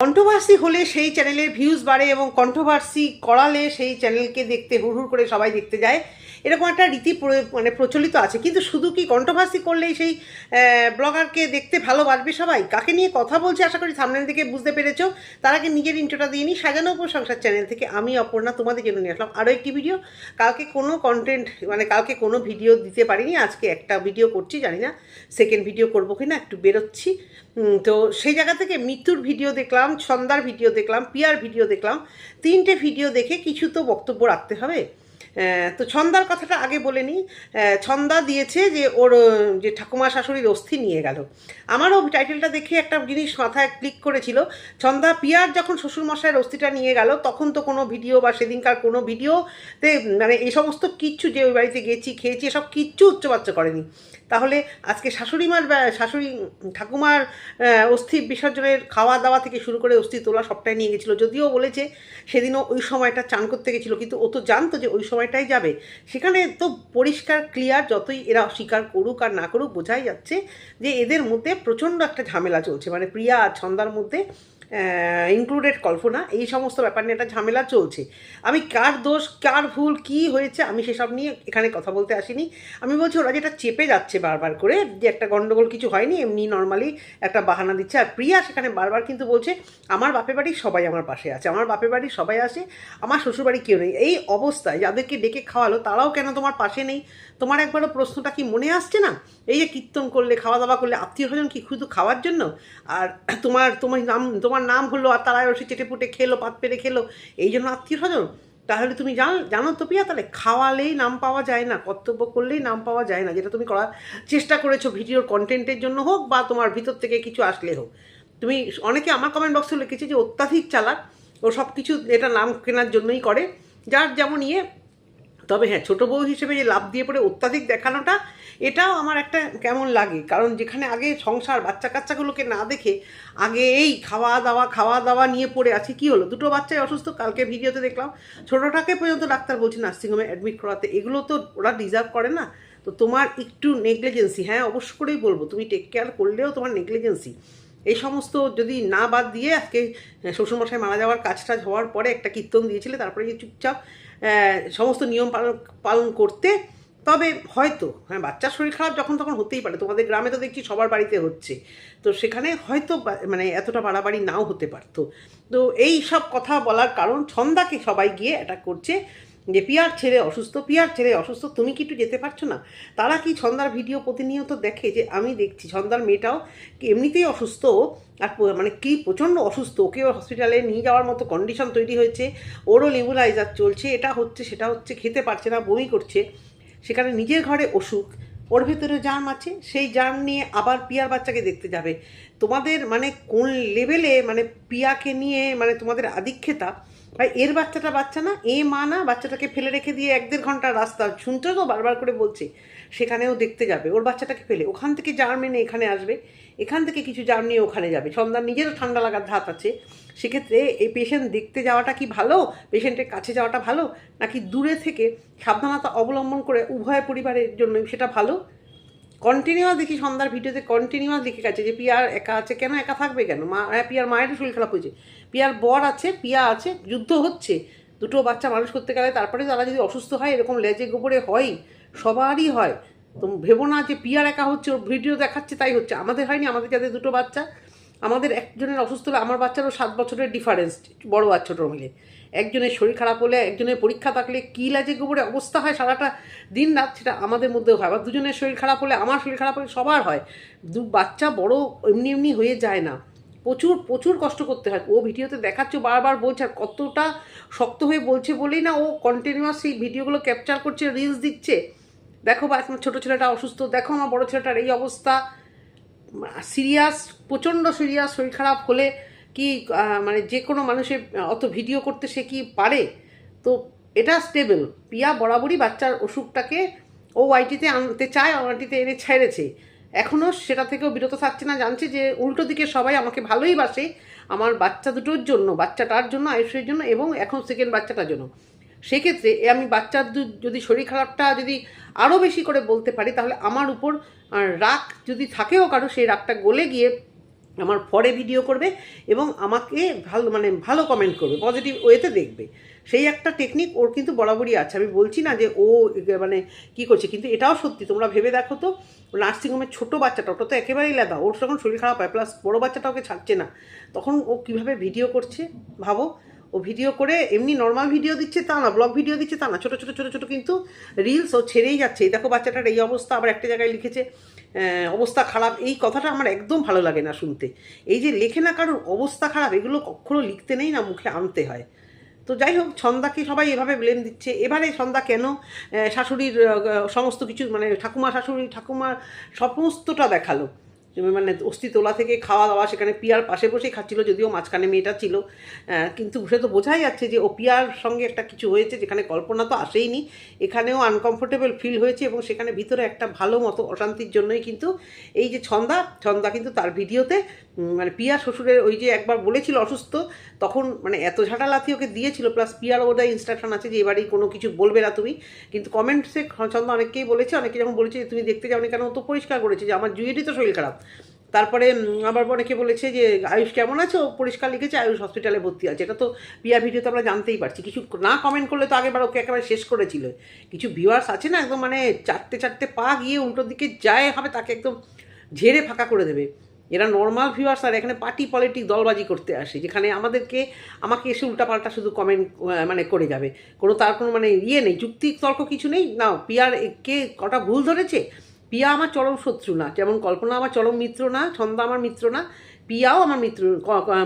Controversy হলে সেই চ্যানেলের ভিউজ বাড়ে এবং কন্ট্রোভার্সি করালে সেই চ্যানেলকে দেখতে হুড় হুড় করে সবাই দেখতে যায়। এরকম একটা রীতি মানে প্রচলিত আছে। কিন্তু শুধু কি কন্ট্রোভার্সি করলেই সেই ব্লগারকে দেখতে ভালোবাসবে সবাই? কাকে নিয়ে কথা বলছে আশা করি সামনের দিকে বুঝতে পেরেছ। তার আগে নিজের ইন্ট্রোটা দিয়ে নিই। সাজানো উপর সংসার চ্যানেল থেকে আমি অপর্ণা তোমাদের জন্য নিয়ে আসলাম। আরও একটি ভিডিও কালকে কোনো কন্টেন্ট মানে কালকে কোনো ভিডিও দিতে পারিনি। আজকে একটা ভিডিও করছি, জানি না সেকেন্ড ভিডিও করব কি না একটু বেরোচ্ছি। তো সেই জায়গা থেকে মৃত্যুর ভিডিও দেখলাম, সন্ধ্যার ভিডিও দেখলাম, পিয়ার ভিডিও দেখলাম। তিনটে ভিডিও দেখে কিছু তো বক্তব্য রাখতে হবে। তো ছন্দার কথাটা আগে বলে নিই। ছন্দা দিয়েছে যে ওর যে ঠাকুমা শাশুড়ির অস্থি নিয়ে গেল। আমারও টাইটেলটা দেখে একটা জিনিস মাথায় ক্লিক করেছিল। ছন্দা পিয়ার যখন শ্বশুরমশাইয়ের অস্থিটা নিয়ে গেল, তখন তো কোনো ভিডিও বা সেদিনকার কোনো ভিডিওতে মানে এই সমস্ত কিচ্ছু যে ওই বাড়িতে গেছি, খেয়েছি, এসব কিচ্ছু উচ্চবাচ্চ করেনি। তাহলে আজকে শাশুড়িমার শাশুড়ি ঠাকুমার অস্থি বিসর্জনের খাওয়া দাওয়া থেকে শুরু করে অস্থি তোলা সবটাই নিয়ে গেছিল। যদিও বলেছে সেদিনও ওই সময়টা চান করতে গেছিল, কিন্তু ও তো জানতো যে ওই সময়টাই যাবে। সেখানে তো পরিষ্কার ক্লিয়ার যতই এরা স্বীকার করুক আর না করুক, বোঝাই যাচ্ছে যে এদের মধ্যে প্রচণ্ড একটা ঝামেলা চলছে। মানে প্রিয়া আর ছন্দার মধ্যে ইনক্লুডেড কল্পনা, এই সমস্ত ব্যাপার নিয়ে একটা ঝামেলা চলছে। আমি কার দোষ, কার ভুল, কি হয়েছে, আমি সেসব নিয়ে এখানে কথা বলতে আসিনি। আমি বলছি, ওরা যেটা চেপে যাচ্ছে বারবার করে, যে একটা গন্ডগোল কিছু হয়নি, এমনি নর্মালি একটা বাহানা দিচ্ছে। আর প্রিয়া সেখানে বারবার কিন্তু বলছে, আমার বাপের বাড়ি সবাই আমার পাশে আছে, আমার বাপের বাড়ি সবাই আসে, আমার শ্বশুরবাড়ি কেউ নেই। এই অবস্থায় যাদেরকে ডেকে খাওয়ালো, তারাও কেন তোমার পাশে নেই? তোমার একবারও প্রশ্নটা কি মনে আসছে না? এই যে কীর্তন করলে, খাওয়া দাওয়া করলে, আত্মীয় স্বজন কি শুধু খাওয়ার জন্য? আর তোমার তোমার নাম, তোমার নাম হলো আর তারা এসে চেটে পুটে খেলো, পাত পেরে খেলো। এই জন্য আত্মীয় স্বজন, তাহলে তুমি জান, জানো তো পিয়া তাহলে খাওয়ালেই নাম পাওয়া যায় না, কর্তব্য করলেই নাম পাওয়া যায় না। যেটা তুমি করার চেষ্টা করেছ ভিডিওর কন্টেন্টের জন্য হোক বা তোমার ভিতর থেকে কিছু আসলে হোক। তুমি অনেকে আমার কমেন্ট বক্সে লিখেছে যে অত্যাধিক চালাক ও সব কিছু এটা নাম কেনার জন্যই করে। যার যেমন ইয়ে তবে হ্যাঁ ছোটো বউ হিসেবে যে লাভ দিয়ে পড়ে অত্যাধিক দেখানোটা, এটাও আমার একটা কেমন লাগে। কারণ যেখানে আগে সংসার বাচ্চা কাচ্চাগুলোকে না দেখে আগে এই খাওয়া দাওয়া খাওয়া দাওয়া নিয়ে পড়ে আছে, কি হলো? দুটো বাচ্চাই অসুস্থ, কালকে ভিডিওতে দেখলাম। ছোটোটাকে পর্যন্ত ডাক্তার বলছে, নার্সিংহোমে অ্যাডমিট করাতে। এগুলো তো ওরা ডিজার্ভ করে না। তো তোমার একটু নেগলিজেন্সি হ্যাঁ অবশ্য করেই বলব, তুমি টেক কেয়ার করলেও তোমার নেগলিজেন্সি। এই সমস্ত যদি না বাদ দিয়ে আজকে শ্বশুরমশাই মারা যাওয়ার কাজ টাজ হওয়ার পরে একটা কীর্তন দিয়েছিলে, তারপরে যে চুপচাপ সমস্ত নিয়ম পালন পালন করতে। তবে হয়তো হ্যাঁ বাচ্চার শরীর খারাপ যখন তখন হতেই পারে। তোমাদের গ্রামে তো দেখছি সবার বাড়িতে হচ্ছে। তো সেখানে হয়তো মানে এতটা বাড়াবাড়ি নাও হতে পারতো। তো এই সব কথা বলার কারণ ছন্দাকে সবাই গিয়ে অ্যাটাক করছে। যে পিয়ার ছেলে অসুস্থ, পিয়ার ছেলে অসুস্থ, তুমি কি একটু যেতে পারছ না? তারা কি ছন্দার ভিডিও প্রতিনিয়ত দেখে যে আমি দেখছি ছন্দার মেয়েটাও এমনিতেই অসুস্থ আর মানে কি প্রচণ্ড অসুস্থ ওকেও হসপিটালে নিয়ে যাওয়ার মতো কন্ডিশন তৈরি হয়েছে, ওরও নেবুলাইজার চলছে, এটা হচ্ছে, সেটা হচ্ছে, খেতে পারছে না, বমি করছে, সেখানে নিজের ঘরে অসুখ, ওর ভেতরে জার্ম আছে, সেই জার্ম নিয়ে আবার পিয়ার বাচ্চাকে দেখতে যাবে। তোমাদের মানে কোন লেভেলে মানে পিয়াকে নিয়ে মানে তোমাদের আধিক্ষেতা ভাই, এর বাচ্চাটা বাচ্চা না, এ মা না, বাচ্চাটাকে ফেলে রেখে দিয়ে এক দেড় ঘণ্টার রাস্তা শুনছো তো বারবার করে বলছে, সেখানেও দেখতে যাবে, ওর বাচ্চাটাকে ফেলে, ওখান থেকে জার্ম এনে এখানে আসবে, এখান থেকে কিছু জার্ম নিয়ে ওখানে যাবে, সন্ধ্যার নিজেরও ঠান্ডা লাগার ধাত আছে, সেক্ষেত্রে এই পেশেন্ট দেখতে যাওয়াটা কি ভালো পেশেন্টের কাছে যাওয়াটা ভালো, নাকি দূরে থেকে সাবধানতা অবলম্বন করে উভয় পরিবারের জন্য সেটা ভালো? কন্টিনিউয়াস দেখি সন্ধ্যার ভিডিওতে কন্টিনিউয়াস লিখে গেছে যে পিয়ার একা আছে। কেন একা থাকবে কেন? মা হ্যাঁ পিয়ার মায়েরও শরীর খারাপ হয়েছে। পিয়ার বর আছে, পিয়া আছে, যুদ্ধ হচ্ছে। দুটো বাচ্চা মানুষ করতে গেলে তারপরে তারা যদি অসুস্থ হয়, এরকম লেজে গোবরে হয় সবারই হয়। তো ভেবো না যে পিয়ার একা হচ্ছে, ওর ভিডিও দেখাচ্ছে, তাই হচ্ছে। আমাদের হয়নি, আমাদের যাদের দুটো বাচ্চা, আমাদের একজনের অসুস্থ হলে আমার বাচ্চারও সাত বছরের ডিফারেন্স বড় আর ছোটো মিলে। একজনের শরীর খারাপ হলে, একজনের পরীক্ষা থাকলে কী লাজে গোবরে অবস্থা হয় সারাটা দিন রাত সেটা আমাদের মধ্যেও হয়। আবার দুজনের শরীর খারাপ হলে, আমার শরীর খারাপ হলে সবার হয়। দু বাচ্চা বড় এমনি এমনি হয়ে যায় না। প্রচুর প্রচুর কষ্ট করতে হয়। ও ভিডিওতে দেখাচ্ছে, বারবার বলছে, আর কতটা শক্ত হয়ে বলছে বলেই না ও কন্টিনিউয়াস সেই ভিডিওগুলো ক্যাপচার করছে রিলস দিচ্ছে। দেখো বা আমার ছোটো ছেলেটা অসুস্থ, দেখো আমার বড় ছেলেটার এই অবস্থা। সিরিয়াস প্রচণ্ড সিরিয়াস শরীর খারাপ হলে কি মানে যে কোনো মানুষের অত ভিডিও করতে সে কি পারে? তো এটা স্টেবল পিয়া বরাবরই বাচ্চার অসুখটাকে ও ওয়াইটিতে আনতে চায় ওয়াইটিতে এনে ছেড়েছে। এখনও সেটা থেকেও বিরত থাকছে না, জানছে যে উল্টো দিকে সবাই আমাকে ভালোই বাসে। আমার বাচ্চা দুটোর জন্য, বাচ্চাটার জন্য, আয়ুষের জন্য এবং এখন সেকেন্ড বাচ্চাটার জন্য। সেক্ষেত্রে আমি বাচ্চার যদি শরীর খারাপটা যদি আরও বেশি করে বলতে পারি, তাহলে আমার উপর রাগ যদি থাকেও কারও, সেই রাগটা গলে গিয়ে আমার পরে ভিডিও করবে এবং আমাকে ভালো মানে ভালো কমেন্ট করবে পজিটিভ ওয়েতে দেখবে। সেই একটা টেকনিক ওর কিন্তু বরাবরই আছে। আমি বলছি না যে ও মানে কি করছে, কিন্তু এটাও সত্যি, তোমরা ভেবে দেখো তো নার্সিংহোমের ছোটো বাচ্চাটা, ওটা তো একেবারেই লেদা ওর যখন শরীর খারাপ হয় প্লাস বড়ো বাচ্চাটা ওকে ছাড়ছে না। তখন ও কীভাবে ভিডিও করছে, ভাবো? ও ভিডিও করে, এমনি নর্মাল ভিডিও দিচ্ছে তা না ব্লগ ভিডিও দিচ্ছে তা না, ছোটো ছোটো ছোটো ছোটো কিন্তু রিলস ও ছেড়েই যাচ্ছে। এই দেখো বাচ্চাটার এই অবস্থা, আবার একটা জায়গায় লিখেছে অবস্থা খারাপ, এই কথাটা আমার একদম ভালো লাগে না শুনতে। এই যে লেখে না কারোর অবস্থা খারাপ, এগুলো কখনো লিখতে নেই না মুখে আনতে হয়। তো যাই হোক, ছন্দাকে সবাই এভাবে ব্লেম দিচ্ছে। এবারে ছন্দা কেন? শাশুড়ির সমস্ত কিছু মানে ঠাকুমা শাশুড়ি ঠাকুমা সমস্তটা দেখাল। মানে অস্থি তোলা থেকে খাওয়া দাওয়া সেখানে পিয়ার পাশে বসেই খাচ্ছিল, যদিও মাঝখানে মেয়েটা ছিল। কিন্তু সে তো বোঝাই যাচ্ছে যে ও পিয়ার সঙ্গে একটা কিছু হয়েছে, যেখানে কল্পনা তো আসেইনি এখানেও আনকমফোর্টেবল ফিল হয়েছে এবং সেখানে ভিতরে একটা ভালো মতো অশান্তির জন্যই কিন্তু এই যে ছন্দা ছন্দা কিন্তু তার ভিডিওতে মানে পিয়া শ্বশুরের ওই যে একবার বলেছিল অসুস্থ, তখন মানে এত ঝাঁটা লাথি ওকে দিয়েছিল প্লাস পিয়ার বোধহয় ইনস্ট্রাকশন আছে যে এবারেই কোনো কিছু বলবে না তুমি। কিন্তু কমেন্টসে ছন্দা অনেকেই বলেছে, অনেকে যখন বলেছে তুমি দেখতে যাওনি কেন? ও তো পরিষ্কার করেছে যে, আমার জুয়েরই তো শরীর খারাপ। তারপরে আবার অনেকে বলেছে যে, আয়ুষ কেমন আছে? ও পরিষ্কার লিখেছে, আয়ুষ হসপিটালে ভর্তি আছে। এটা তো পিয়া ভিডিওতে আমরা জানতেই পারছি। কিছু না কমেন্ট করলে তো আগেবার ওকে একেবারে শেষ করেছিল। কিছু ভিউয়ার্স আছে না, একদম মানে চারটে চারটে পা গিয়ে উল্টো দিকে যায়, হবে তাকে একদম ঝেড়ে ফাঁকা করে দেবে। এরা নর্মাল ভিউয়ার্স আর এখানে পার্টি পলিটিক দলবাজি করতে আসে, যেখানে আমাদেরকে, আমাকে এসে উল্টাপাল্টা শুধু কমেন্ট মানে করে যাবে। কোনো তার কোনো মানে ইয়ে নেই, যুক্তি তর্ক কিছু নেই। না পিয়ার কে কটা ভুল ধরেছে পিয়া আমার চরম শত্রু না। যেমন কল্পনা আমার চরম মিত্র না, ছন্দা আমার মিত্র না, পিয়াও আমার মিত্র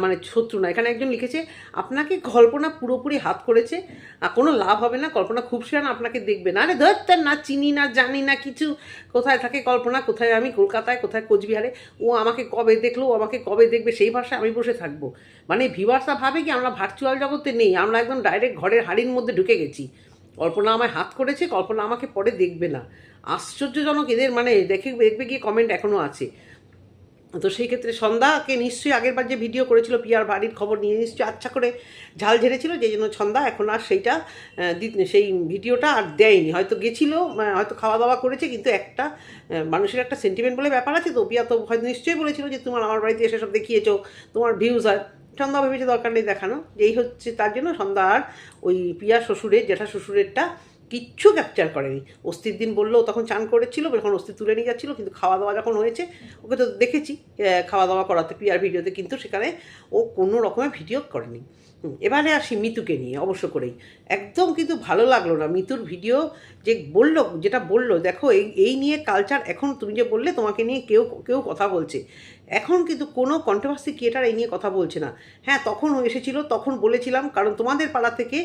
মানে শত্রু না। এখানে একজন লিখেছে, আপনাকে কল্পনা পুরোপুরি হাত করেছে, আর কোনো লাভ হবে না। কল্পনা খুব সেরান আপনাকে দেখবে না। আরে ধরতেন না চিনি, না জানি, না কিছু। কোথায় থাকে কল্পনা? কোথায় আমি? কলকাতায়, কোথায় কোচবিহারে? ও আমাকে কবে দেখল? ও আমাকে কবে দেখবে? সেই ভাষায় আমি বসে থাকব। মানে ভিভার্সরা ভাবে কি আমরা ভার্চুয়াল জগতে নেই? আমরা একদম ডাইরেক্ট ঘরের হাড়ির মধ্যে ঢুকে গেছি। কল্পনা আমায় হাত করেছে, কল্পনা আমাকে পরে দেখবে না। আশ্চর্যজনক এদের মানে দেখে, দেখবে গিয়ে কমেন্ট এখনও আছে। তো সেই ক্ষেত্রে সন্ধ্যাকে নিশ্চয়ই আগের বার যে ভিডিও করেছিল পিয়ার বাড়ির খবর নিয়ে নিশ্চয়ই আচ্ছা করে ঝাল ঝেড়েছিল, যে জন্য ছন্দা এখন আর সেইটা সেই ভিডিওটা আর দেয়নি। হয়তো গেছিল হয়তো খাওয়া দাওয়া করেছে, কিন্তু একটা মানুষের একটা সেন্টিমেন্ট বলে ব্যাপার আছে। তো পিয়া তো হয়তো নিশ্চয়ই বলেছিল যে, তোমার আমার বাড়িতে এসে সব দেখিয়েছো, তোমার ভিউজ হয়। সন্ধ্যা ভেবেছে দরকার নেই দেখানো। যেই হচ্ছে তার জন্য সন্ধ্যা আর ওই পিয়া শ্বশুরের, জেঠা শ্বশুরেরটা কিচ্ছু ক্যাপচার করেনি। অস্থির দিন বললেও তখন চান করেছিল, যখন অস্থি তুলে নিয়ে যাচ্ছিল, কিন্তু খাওয়া দাওয়া যখন হয়েছে, ওকে তো দেখেছি খাওয়া দাওয়া করাতে, পিয়ার ভিডিওতে, কিন্তু সেখানে ও কোনো রকমের ভিডিও করেনি। এবারে আসি মিতুকে নিয়ে, অবশ্য করেই। একদম কিন্তু ভালো লাগল না মিতুর ভিডিও, যে বলল, যেটা বলল, দেখো, এই এই নিয়ে কালচার এখন তুমি যে বললে, তোমাকে নিয়ে কেউ কেউ কথা বলছে। এখন কিন্তু কোনো কন্ট্রোভার্সি ক্রিয়েটার এই নিয়ে কথা বলছে না। হ্যাঁ তখন এসেছিল, তখন বলেছিলাম, কারণ তোমাদের পাড়া থেকে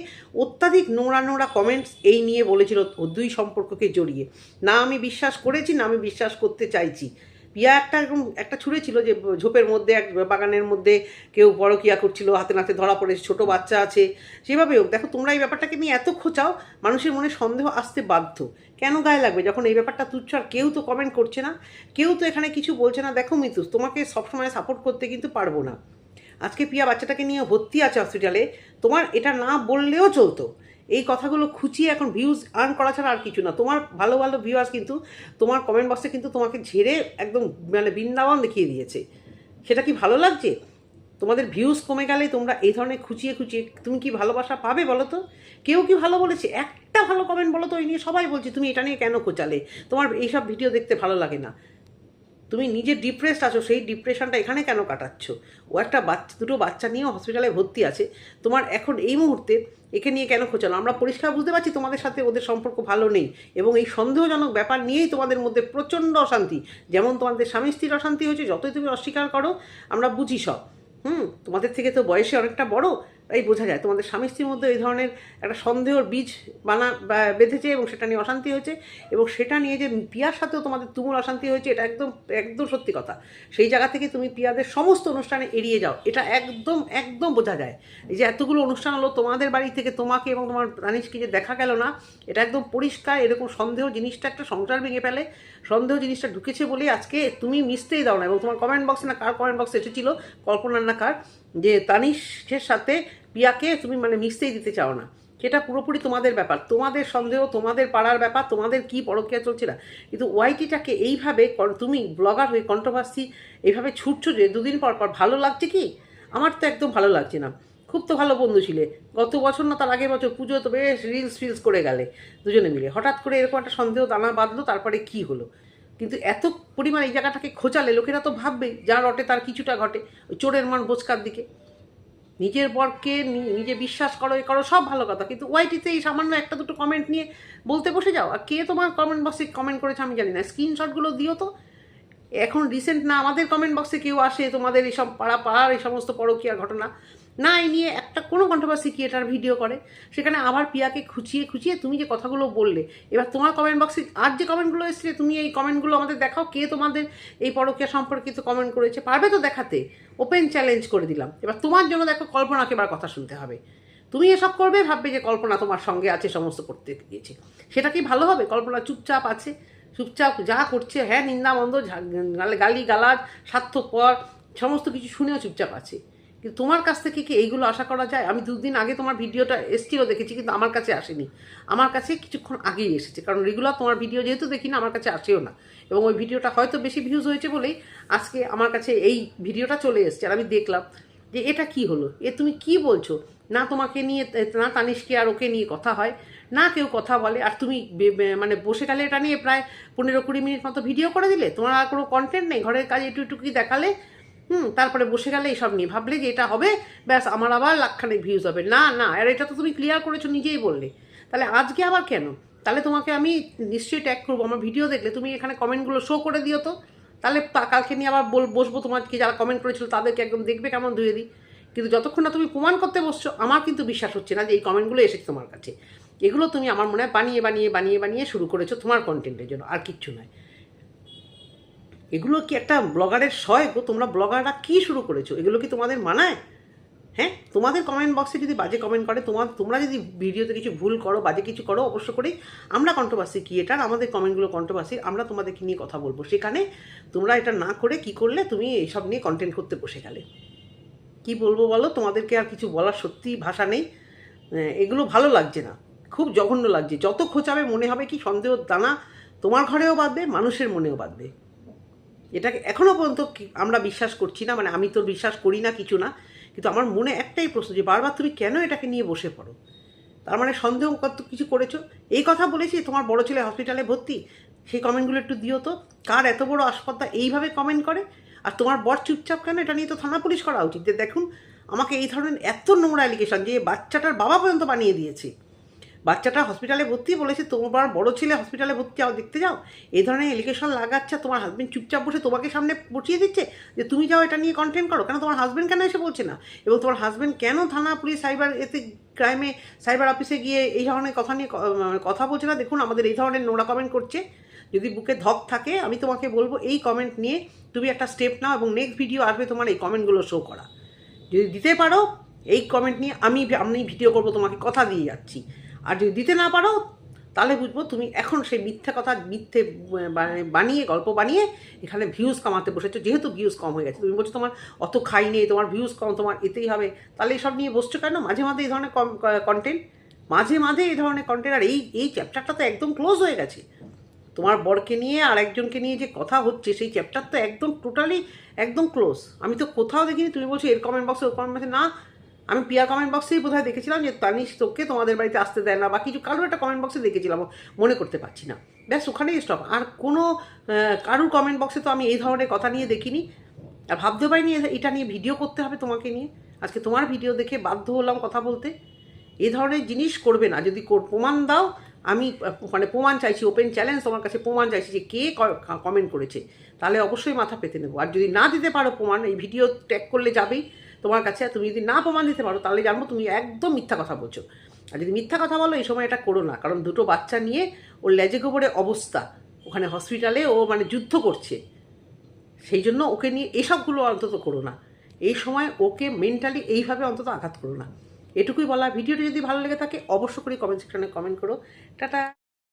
অত্যাধিক নোংরা নোংরা কমেন্টস এই নিয়ে বলেছিল দুই সম্পর্ককে জড়িয়ে। না আমি বিশ্বাস করেছি, না আমি বিশ্বাস করতে চাইছি। পিয়া একটা এরকম একটা ছুঁড়েছিল যে ঝোপের মধ্যে, এক বাগানের মধ্যে কেউ বড় কিয়া করছিল, হাতে নাতে ধরা পড়েছে, ছোট বাচ্চা আছে সেভাবে হোক। দেখো তোমরা এই ব্যাপারটাকে নিয়ে এত খোঁচাও, মানুষের মনে সন্দেহ আসতে বাধ্য। কেন গায়ে লাগবে? যখন এই ব্যাপারটা তুচ্ছ আর কেউ তো কমেন্ট করছে না, কেউ তো এখানে কিছু বলছে না। দেখো মিতু তোমাকে সবসময় সাপোর্ট করতে কিন্তু পারব না। আজকে পিয়া বাচ্চাটাকে নিয়ে ভর্তি আছে হসপিটালে তোমার এটা না বললেও চলতো। এই কথাগুলো খুঁচিয়ে এখন ভিউজ আর্ন করা ছাড়া আর কিছু না। তোমার ভালো ভালো ভিউয়ার্স কিন্তু, তোমার কমেন্ট বক্সে কিন্তু তোমাকে ঝেড়ে একদম মানে বৃন্দাবন দেখিয়ে দিয়েছে। সেটা কি ভালো লাগছে? তোমাদের ভিউজ কমে গেলে তোমরা এই ধরনের খুঁচিয়ে খুঁচিয়ে তুমি কি ভালোবাসা পাবে বলো তো? কেউ কি ভালো বলেছে? একটা ভালো কমেন্ট বলো তো, এই নিয়ে সবাই বলছে, তুমি এটা নিয়ে কেন খোঁচালে? তোমার এইসব ভিডিও দেখতে ভালো লাগে না। তুমি নিজে ডিপ্রেসড আছো, সেই ডিপ্রেশনটা এখানে কেন কাটাচ্ছ? ও একটা বাচ্চা, দুটো বাচ্চা নিয়েও হসপিটালে ভর্তি আছে, তোমার এখন এই মুহূর্তে একে নিয়ে কেন খোঁচালো? আমরা পরিষ্কার বুঝতে পারছি তোমাদের সাথে ওদের সম্পর্ক ভালো নেই এবং এই সন্দেহজনক ব্যাপার নিয়েই তোমাদের মধ্যে প্রচণ্ড অশান্তি। যেমন তোমাদের স্বামী স্ত্রীর অশান্তি হয়েছে, যতই তুমি অস্বীকার করো, আমরা বুঝি সব। হুম, তোমাদের থেকে তো বয়সে অনেকটা বড় এই বোঝা যায়। তোমাদের স্বামী স্ত্রীর মধ্যে এই ধরনের একটা সন্দেহর বীজ বানা বেঁধেছে এবং সেটা নিয়ে অশান্তি হয়েছে এবং সেটা নিয়ে যে পিয়ার সাথেও তোমাদের তুমুল অশান্তি হয়েছে, এটা একদম একদম সত্যি কথা। সেই জায়গা থেকে তুমি পিয়াদের সমস্ত অনুষ্ঠানে এড়িয়ে যাও। এটা একদম একদম বোঝা যায়। এই যে এতগুলো অনুষ্ঠান হলো তোমাদের বাড়ি থেকে তোমাকে এবং তোমার রানিশকে যে দেখা গেল না, এটা একদম পরিষ্কার, এরকম সন্দেহ জিনিসটা একটা সংসার ভেঙে ফেলে। সন্দেহ জিনিসটা ঢুকেছে বলেই আজকে তুমি মিশতেই দাও না এবং তোমার কমেন্ট বক্সে না কার কমেন্ট বক্সে এসেছিল, কল্পনার না কার যে তানিশের সাথে পিয়াকে তুমি মানে মিশতেই দিতে চাও না। সেটা পুরোপুরি তোমাদের ব্যাপার। তোমাদের সন্দেহ, তোমাদের পাড়ার ব্যাপার, তোমাদের কি পরকিয়া চলছে না। কিন্তু ওয়াইটিটাকে এইভাবে তুমি ব্লগার হয়ে কন্ট্রোভার্সি এইভাবে ছুটছো যে দুদিন পর পর ভালো লাগছে কি? আমার তো একদম ভালো লাগছে না। খুব তো ভালো বন্ধু ছিলে। গত বছর না তার আগের বছর পুজো তো বেশ রিলস ফিলস করে গেলে দুজনে মিলে। হঠাৎ করে এরকম একটা সন্দেহ দানা বাঁধলো, তারপরে কি হলো? কিন্তু এত পরিমাণ এই জায়গাটাকে খোঁচালে লোকেরা তো ভাববে, যা রটে তার কিছুটা ঘটে। চোরের মান বোচকার দিকে। নিজের বরকে নিজে বিশ্বাস করো, এ করো, সব ভালো কথা। কিন্তু ওয়াইটিতে এই সামান্য একটা দুটো কমেন্ট নিয়ে বলতে বসে যাও। আর কে তোমার কমেন্ট বক্সে কমেন্ট করেছে আমি জানি না। স্ক্রিনশটগুলো দিও তো। এখন রিসেন্ট না, আমাদের কমেন্ট বক্সে কেউ আসে, তোমাদের এইসব পাড়া, পাড়ার এই সমস্ত পরকীয়ার ঘটনা, না, এই নিয়ে একটা কোনো কন্ট্রোভার্সি ক্রিয়েটার ভিডিও করে, সেখানে আবার পিয়াকে খুঁচিয়ে খুঁচিয়ে তুমি যে কথাগুলো বললে, এবার তোমার কমেন্ট বক্সে আর যে কমেন্টগুলো এসেছে, তুমি এই কমেন্টগুলো আমাদের দেখাও, কে তোমাদের এই পরকীয়া সম্পর্কিত কমেন্ট করেছে, পারবে তো দেখাতে ওপেন চ্যালেঞ্জ করে দিলাম, এবার তোমার জন্য দেখো কল্পনাকে এবার কথা শুনতে হবে, তুমি এসব করবে, ভাববে যে কল্পনা তোমার সঙ্গে আছে, সমস্ত করতে গিয়েছে, সেটা কি ভালো হবে? কল্পনা চুপচাপ আছে চুপচাপ যা করছে হ্যাঁ নিন্দামন্দ গালি গালাজ স্বার্থপর, সমস্ত কিছু শুনেও চুপচাপ আছে। কিন্তু তোমার কাছ থেকে কি এইগুলো আশা করা যায়? আমি দুদিন আগে তোমার ভিডিওটা এসছিও দেখেছি, কিন্তু আমার কাছে আসেনি। আমার কাছে কিছুক্ষণ আগেই এসেছে, কারণ রেগুলার তোমার ভিডিও যেহেতু দেখি না আমার কাছে আসেও না। এবং ওই ভিডিওটা হয়তো বেশি ভিউজ হয়েছে বলেই আজকে আমার কাছে এই ভিডিওটা চলে এসেছে। আর আমি দেখলাম যে এটা কি হলো? এ তুমি কি বলছো? না তোমাকে নিয়ে, না তানিশকে আর ওকে নিয়ে কথা হয়। না কেউ কথা বলে। আর তুমি মানে বসে গেলে এটা নিয়ে প্রায় পনেরো কুড়ি মিনিট মতো ভিডিও করে দিলে। তোমার আর কোনো কন্টেন্ট নেই। ঘরের কাজ একটু একটু কি দেখালে, হুম, তারপরে বসে গেলে এইসব নিয়ে। ভাবলে যে এটা হবে, ব্যাস, আমার আবার লাখখানেক ভিউজ হবে। না না, আর এটা তো তুমি ক্লিয়ার করেছ, নিজেই বললে। তাহলে আজকে আবার কেন? তাহলে তোমাকে আমি নিশ্চয়ই ট্যাগ করব। আমার ভিডিও দেখলে তুমি এখানে কমেন্টগুলো শো করে দিও তো। তাহলে কালকে নিয়ে আবার বল, বসবো তোমাকে যারা কমেন্ট করেছিল তাদেরকে একদম দেখবে কেমন ধুয়ে দিই। কিন্তু যতক্ষণ না তুমি প্রমাণ করতে বসছো, আমার কিন্তু বিশ্বাস হচ্ছে না যে এই কমেন্টগুলো এসেছে তোমার কাছে। এগুলো তুমি আমার মনে হয় বানিয়ে বানিয়ে বানিয়ে বানিয়ে শুরু করেছ তোমার কন্টেন্টের জন্য, আর কিচ্ছু নয়। এগুলো কি একটা ব্লগারের শয় গো? তোমরা ব্লগাররা কি শুরু করেছ? এগুলো কি তোমাদের মানায়? হ্যাঁ? তোমাদের কমেন্ট বক্সে যদি বাজে কমেন্ট করে তোমার তোমরা যদি ভিডিওতে কিছু ভুল করো, বাজে কিছু করো, অবশ্য করেই আমরা কন্ট্রোভার্সি এটার আমাদের কমেন্টগুলো কন্ট্রোভার্সি আমরা তোমাদেরকে নিয়ে কথা বলব। সেখানে তোমরা এটা না করে কি করলে, তুমি এইসব নিয়ে কন্টেন্ট করতে বসে গেলে। কি বলব বলো? তোমাদেরকে আর কিছু বলার সত্যি ভাষা নেই। এগুলো ভালো লাগছে না। খুব জঘন্য লাগছে। যত খোঁচাবে মনে হবে কি সন্দেহ দানা তোমার ঘরেও বাঁধবে, মানুষের মনেও বাঁধবে। এটাকে এখনও পর্যন্ত আমরা বিশ্বাস করছি না মানে আমি তো বিশ্বাস করি না কিছু না, কিন্তু আমার মনে একটাই প্রশ্ন যে বারবার তুমি কেন এটাকে নিয়ে বসে পড়ো? তার মানে সন্দেহ কত কিছু করেছ? এই কথা বলেছি তোমার বড় ছেলে হসপিটালে ভর্তি, সেই কমেন্টগুলো একটু দিও তো। কার এত বড় আসপদ্দা এইভাবে কমেন্ট করে? আর তোমার বর চুপচাপ কেন? এটা নিয়ে তো থানা পুলিশ করা উচিত। যে দেখুন, আমাকে এই ধরনের এত নোংরা অ্যালিগেশন যে বাচ্চাটার বাবা পর্যন্ত বানিয়ে দিয়েছে। বাচ্চাটা হসপিটালে ভর্তি বলেছে, তোমার বড় ছেলে হসপিটালে ভর্তি যাও দেখতে যাও। এই ধরনের এলিগেশন লাগাচ্ছে, তোমার হাজবেন্ড চুপচাপ বসে তোমাকে সামনে বসিয়ে দিচ্ছে যে, তুমি যাও, এটা নিয়ে কন্টেন্ট করো। কেন তোমার হাজব্যান্ড কেন এসে বলছে না? এবং তোমার হাজব্যান্ড কেন থানা, পুলিশ সাইবার এতে ক্রাইমে সাইবার অফিসে গিয়ে এই ধরনের কথা নিয়ে মানে কথা বলছে না? দেখুন, আমাদের এই ধরনের নোংরা কমেন্ট করছে। যদি বুকে ধক থাকে, আমি তোমাকে বলব, এই কমেন্ট নিয়ে তুমি একটা স্টেপ নাও এবং নেক্সট ভিডিও আসবে তোমার এই কমেন্টগুলো শো করা। যদি দিতে পারো, এই কমেন্ট নিয়ে আমি আমি ভিডিও করব, তোমাকে কথা দিয়ে যাচ্ছি। আর যদি দিতে না পারো, তাহলে বুঝব তুমি এখন সেই মিথ্যা কথা, মিথ্যে মানে বানিয়ে, গল্প বানিয়ে এখানে ভিউজ কামাতে বসেছো। যেহেতু ভিউজ কম হয়ে গেছে, তুমি বলছো তোমার অত খাই নেই, তোমার ভিউজ কম, তোমার এতেই হবে। তাহলে এসব নিয়ে বসছো কেন? মাঝে মাঝে এই ধরনের কন্টেন্ট মাঝে মাঝে এই ধরনের কন্টেন্ট আর এই এই চ্যাপ্টারটা তো একদম ক্লোজ হয়ে গেছে। তোমার বরকে নিয়ে আর একজনকে নিয়ে যে কথা হচ্ছে, সেই চ্যাপ্টার তো একদম টোটালি একদম ক্লোজ আমি তো কোথাও দেখিনি, তুমি বলছো এর কমেন্ট বক্সে ওর কমেন্ট বক্সে না আমি পিয়া কমেন্ট বক্সেই বোধহয় দেখেছিলাম যে তানিশ তোকে তোমাদের বাড়িতে আসতে দেয় না বা কিছু কারোর একটা কমেন্ট বক্সে দেখেছিলাম, মনে করতে পারছি না। ব্যাস, ওখানেই স্টপ আর কোনো কারুর কমেন্ট বক্সে তো আমি এই ধরনের কথা নিয়ে দেখিনি। আর ভাবতে পারিনি এটা নিয়ে ভিডিও করতে হবে তোমাকে নিয়ে। আজকে তোমার ভিডিও দেখে বাধ্য হলাম কথা বলতে। এই ধরনের জিনিস করবে না। যদি প্রমাণ দাও, আমি মানে প্রমাণ চাইছি ওপেন চ্যালেঞ্জ তোমার কাছে প্রমাণ চাইছি যে কে কমেন্ট করেছে, তাহলে অবশ্যই মাথা পেতে নেব। আর যদি না দিতে পারো প্রমাণ, এই ভিডিও ট্যাগ করলে যাবেই। তোমার কাছে তুমি যদি না প্রমাণ দিতে পারো, তাহলে জানব তুমি একদম মিথ্যা কথা বলছো। আর যদি মিথ্যা কথা বলো, এই সময় এটা করো না, কারণ দুটো বাচ্চা নিয়ে ওর লেজে গোবরে অবস্থা। ওখানে হসপিটালে ও মানে যুদ্ধ করছে। সেই জন্য ওকে নিয়ে এসবগুলো অন্তত করো না। এই সময় ওকে মেন্টালি এইভাবে অন্তত আঘাত করো না। এটুকুই বলা ভিডিওটি যদি ভালো লেগে থাকে অবশ্য করে কমেন্ট সেকশনে কমেন্ট করো। টাটা।